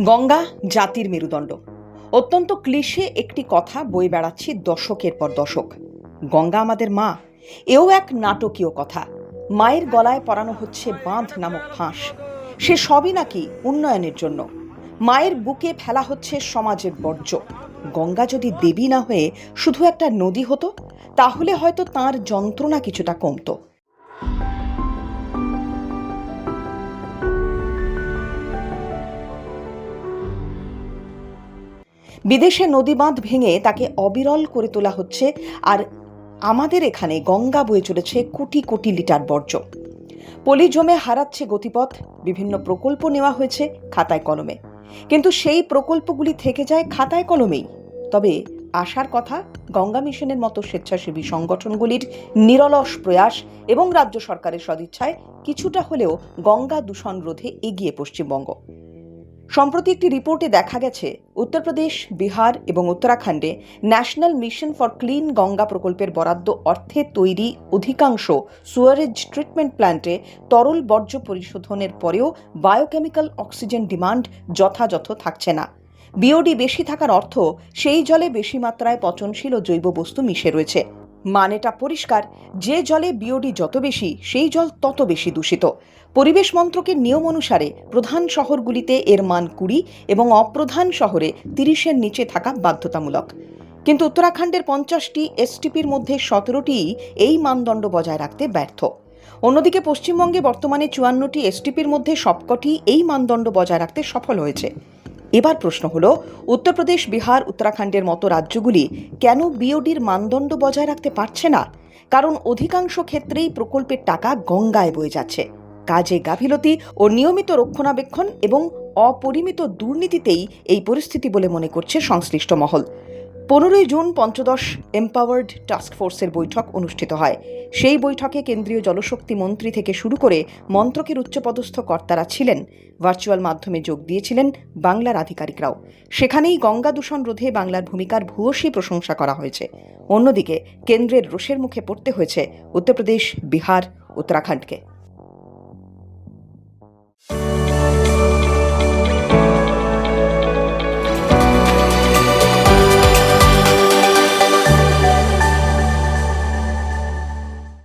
গঙ্গা জাতির মেরুদণ্ড। অত্যন্ত ক্লিশে একটি কথা বই বেড়াচ্ছি দশকের পর দশক। গঙ্গা আমাদের মা, এও এক নাটকীয় কথা। মায়ের গলায় পরানো হচ্ছে বাঁধ নামক ফাঁস। সে সবই নাকি উন্নয়নের জন্য। মায়ের বুকে ফেলা হচ্ছে সমাজের বর্জ্য। গঙ্গা যদি দেবী না হয়ে শুধু একটা নদী হতো, তাহলে হয়তো তার যন্ত্রণা কিছুটা কমতো। বিদেশে নদী বাঁধ ভেঙে তাকে অবিরল করে তোলা হচ্ছে, আর আমাদের এখানে গঙ্গা বয়ে চলেছে কোটি কোটি লিটার বর্জ্য। পলি জমে হারাচ্ছে গতিপথ, বিভিন্ন প্রকল্প নেওয়া হয়েছে খাতায় কলমে। কিন্তু সেই প্রকল্পগুলি থেকে যায় খাতায় কলমেই। তবে আশার কথা, গঙ্গা মিশনের মতো স্বেচ্ছাসেবী সংগঠনগুলির নিরলস প্রয়াস এবং রাজ্য সরকারের সদিচ্ছায় কিছুটা হলেও গঙ্গা দূষণ রোধে এগিয়ে পশ্চিমবঙ্গ। সম্প্রতি একটি রিপোর্টে দেখা গেছে উত্তরপ্রদেশ বিহার এবং উত্তরাখণ্ডে National Mission for Clean Ganga প্রকল্পের বরাদ্দ অর্থে তৈরি অধিকাংশ সুয়ারেজ ট্রিটমেন্ট প্ল্যান্টে তরল বর্জ্য পরিশোধনের পরেও বায়োকেমিক্যাল অক্সিজেন ডিমান্ড যথাযথ থাকছে না। বিওডি বেশি থাকার অর্থ, সেই জলে বেশি মাত্রায় পচনশীল ও জৈব বস্তু মিশে রয়েছে। মানেটা পরিষ্কার, যে জলে বিওডি যত বেশি, সেই জল তত বেশি দূষিত। পরিবেশ মন্ত্রকের নিয়ম অনুসারে প্রধান শহরগুলিতে এর মান কুড়ি এবং অপ্রধান শহরে তিরিশের নিচে থাকা বাধ্যতামূলক। কিন্তু উত্তরাখণ্ডের পঞ্চাশটি এসটিপির মধ্যে সতেরোটিই এই মানদণ্ড বজায় রাখতে ব্যর্থ। অন্যদিকে পশ্চিমবঙ্গে বর্তমানে চুয়ান্নটি এসটিপির মধ্যে সবকটি এই মানদণ্ড বজায় রাখতে সফল হয়েছে। এবার প্রশ্ন হলো, উত্তরপ্রদেশ, বিহার, উত্তরাখণ্ডের মতো রাজ্যগুলি কেন বিওডির মানদণ্ড বজায় রাখতে পারছে না? কারণ অধিকাংশ ক্ষেত্রেই প্রকল্পের টাকা গঙ্গায় বয়ে যাচ্ছে। কাজে গাফিলতি ও নিয়মিত রক্ষণাবেক্ষণ এবং অপরিমিত দুর্নীতিতেই এই পরিস্থিতি বলে মনে করছে সংশ্লিষ্ট মহল। পনেরোই জুন পঞ্চদশ এম্পাওয়ার্ড টাস্ক ফোর্সের বৈঠক অনুষ্ঠিত হয়। সেই বৈঠকে কেন্দ্রীয় জলশক্তি মন্ত্রী থেকে শুরু করে মন্ত্রকের উচ্চপদস্থ কর্তারা ছিলেন। ভার্চুয়াল মাধ্যমে যোগ দিয়েছিলেন বাংলার আধিকারিকরাও। সেখানেই গঙ্গা দূষণ রোধে বাংলার ভূমিকার ভূয়সী প্রশংসা করা হয়েছে। অন্যদিকে কেন্দ্রের রোষের মুখে পড়তে হয়েছে উত্তরপ্রদেশ, বিহার, উত্তরাখণ্ডকে।